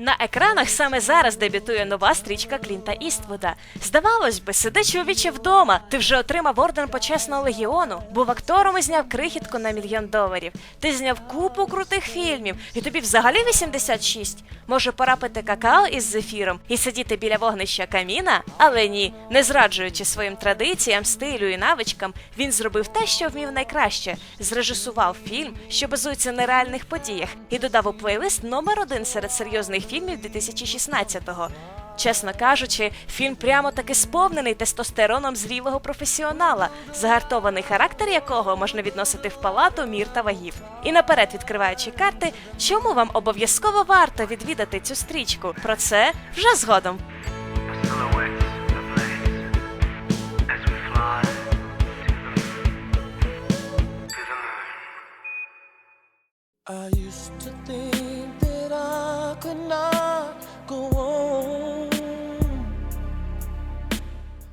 На екранах саме зараз дебютує нова стрічка Клінта Іствуда. Здавалось би, сиди чоловіче вдома. Ти вже отримав орден почесного легіону, був актором і зняв крихітку на мільйон доларів. Ти зняв купу крутих фільмів, і тобі взагалі 86. Може, пора пити какао із зефіром і сидіти біля вогнища каміна? Але ні, не зраджуючи своїм традиціям, стилю і навичкам, він зробив те, що вмів найкраще: зрежисував фільм, що базується на реальних подіях, і додав у плейлист номер один серед серйозних фільмів 2016-го. Чесно кажучи, фільм прямо таки сповнений тестостероном зрілого професіонала, загартований характер якого можна відносити в палату мір та вагів. І наперед відкриваючи карти, чому вам обов'язково варто відвідати цю стрічку? Про це вже згодом. I used to think that I could not go on.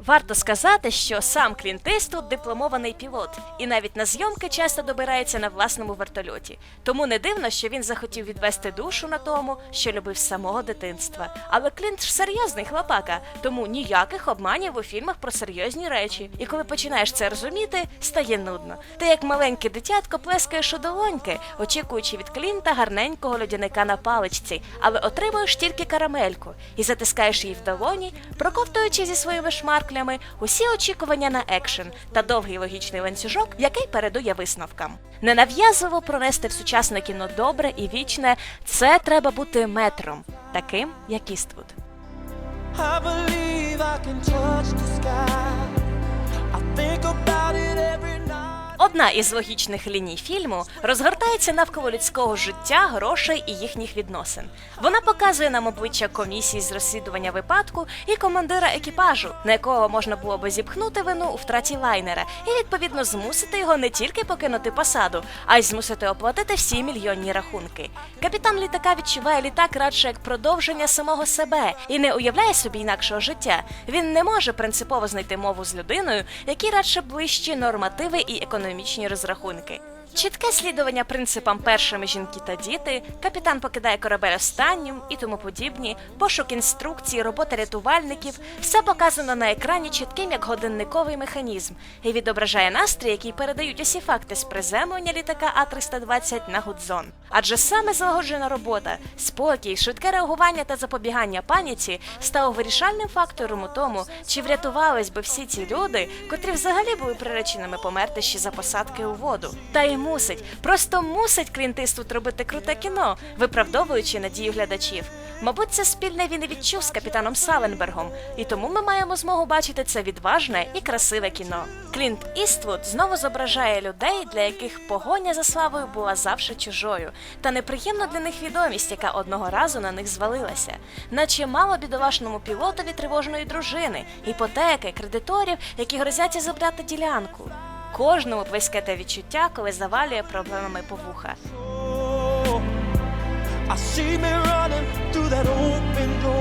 Варто сказати, що сам Клінт Іствуд дипломований пілот, і навіть на зйомки часто добирається на власному вертольоті. Тому не дивно, що він захотів відвести душу на тому, що любив самого дитинства. Але Клінт ж серйозний хлопака, тому ніяких обманів у фільмах про серйозні речі. І коли починаєш це розуміти, стає нудно. Ти як маленьке дитятко плескаєш у долоньки, очікуючи від Клінта гарненького льодяника на паличці, але отримуєш тільки карамельку і затискаєш її в долоні, проковтуючи зі своїми шмарклями усі очікування на екшен та довгий логічний ланцюжок, який передує висновкам. Ненав'язово пронести в сучасне кіно добре і вічне це треба бути метром, таким як Іствуд. I believe I can touch the sky. I think about. Одна із логічних ліній фільму розгортається навколо людського життя, грошей і їхніх відносин. Вона показує нам обличчя комісії з розслідування випадку і командира екіпажу, на якого можна було би зіпхнути вину у втраті лайнера, і відповідно змусити його не тільки покинути посаду, а й змусити оплатити всі мільйонні рахунки. Капітан літака відчуває літак радше як продовження самого себе і не уявляє собі інакшого життя. Він не може принципово знайти мову з людиною, які радше ближчі нормативи і економічні розрахунки. Чітке слідування принципам першими жінки та діти, капітан покидає корабель останнім і тому подібні, пошук інструкцій, робота рятувальників все показано на екрані чітким як годинниковий механізм і відображає настрій, який передають усі факти з приземлення літака А-320 на Гудзон. Адже саме злагоджена робота, спокій, швидке реагування та запобігання паніці стало вирішальним фактором у тому, чи врятувались би всі ці люди, котрі взагалі були приреченими померти ще за посадки у воду. Та й мусить, просто мусить Клінт Іствуд робити круте кіно, виправдовуючи надію глядачів. Мабуть, це спільне він і відчув з капітаном Саленбергом, і тому ми маємо змогу бачити це відважне і красиве кіно. Клінт Іствуд знову зображає людей, для яких погоня за славою була завжди чужою, та неприємна для них відомість, яка одного разу на них звалилася, наче мало бідолашному пілотові тривожної дружини, іпотеки, кредиторів, які грозяться забрати ділянку. Кожному близьке те відчуття, коли завалює проблемами по вуха. I see me running through that open door.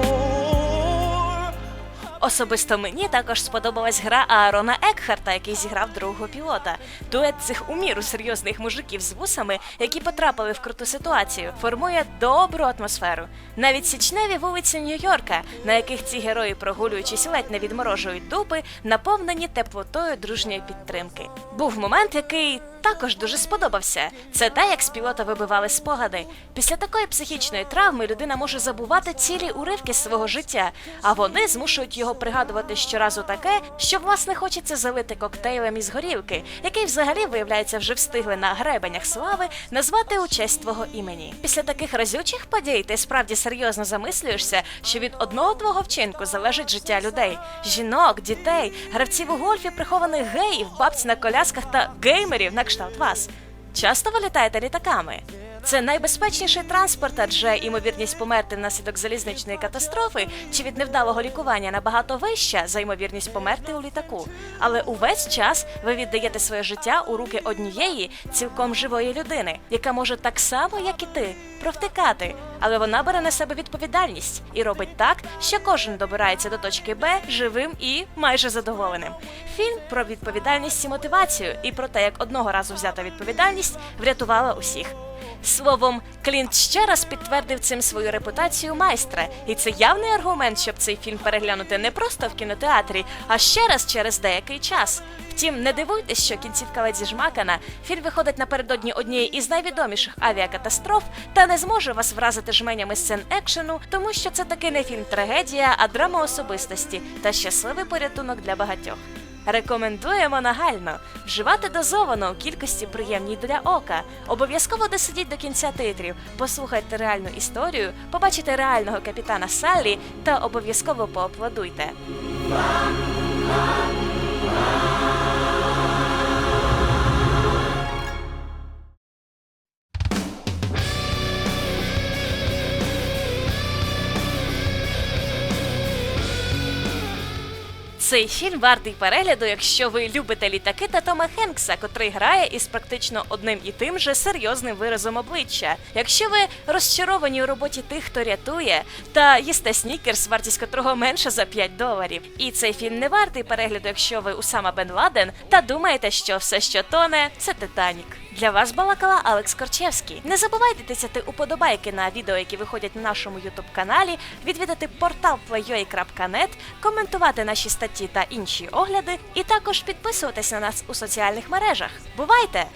Особисто мені також сподобалась гра Аарона Екхарта, який зіграв другого пілота. Дует цих у міру серйозних мужиків з вусами, які потрапили в круту ситуацію, формує добру атмосферу. Навіть січневі вулиці Нью-Йорка, на яких ці герої, прогулюючись ледь не відморожують дупи, наповнені теплотою дружньої підтримки. Був момент, який також дуже сподобався. Це те, як з пілота вибивали спогади. Після такої психічної травми людина може забувати цілі уривки свого життя, а вони змушують його пригадувати щоразу таке, що власне хочеться залити коктейлем із горілки, який взагалі виявляється вже встигли на гребенях слави назвати у честь твого імені. Після таких разючих подій ти справді серйозно замислюєшся, що від одного твого вчинку залежить життя людей, жінок, дітей, гравців у гольфі, прихованих геїв, бабць на колясках та геймерів на кшталт вас. Часто ви літаєте літаками? Це найбезпечніший транспорт, адже ймовірність померти внаслідок залізничної катастрофи чи від невдалого лікування набагато вища за ймовірність померти у літаку. Але увесь час ви віддаєте своє життя у руки однієї цілком живої людини, яка може так само, як і ти, провтикати, але вона бере на себе відповідальність і робить так, що кожен добирається до точки Б живим і майже задоволеним. Фільм про відповідальність і мотивацію, і про те, як одного разу взята відповідальність врятувала усіх. Словом, Клінт ще раз підтвердив цим свою репутацію майстра, і це явний аргумент, щоб цей фільм переглянути не просто в кінотеатрі, а ще раз через деякий час. Втім, не дивуйтесь, що кінцівка ледзі жмакана фільм виходить напередодні однієї із найвідоміших авіакатастроф та не зможе вас вразити жменями сцен екшену, тому що це таки не фільм трагедія, а драма особистості та щасливий порятунок для багатьох. Рекомендуємо нагально вживати дозовано у кількості приємній для ока. Обов'язково досидіть до кінця титрів, послухайте реальну історію, побачите реального капітана Саллі та обов'язково поаплодуйте. Цей фільм вартий перегляду, якщо ви любите літаки та Тома Хенкса, котрий грає із практично одним і тим же серйозним виразом обличчя. Якщо ви розчаровані у роботі тих, хто рятує, та їсте снікерс, вартість котрого менше за 5 доларів. І цей фільм не вартий перегляду, якщо ви Усама Бен Ладен та думаєте, що все, що тоне, це Титанік. Для вас балакала Алекс Корчевський. Не забувайте тисяти уподобайки на відео, які виходять на нашому ютуб каналі, відвідати портал play.ua.net, коментувати наші статті та інші огляди, і також підписуватись на нас у соціальних мережах. Бувайте!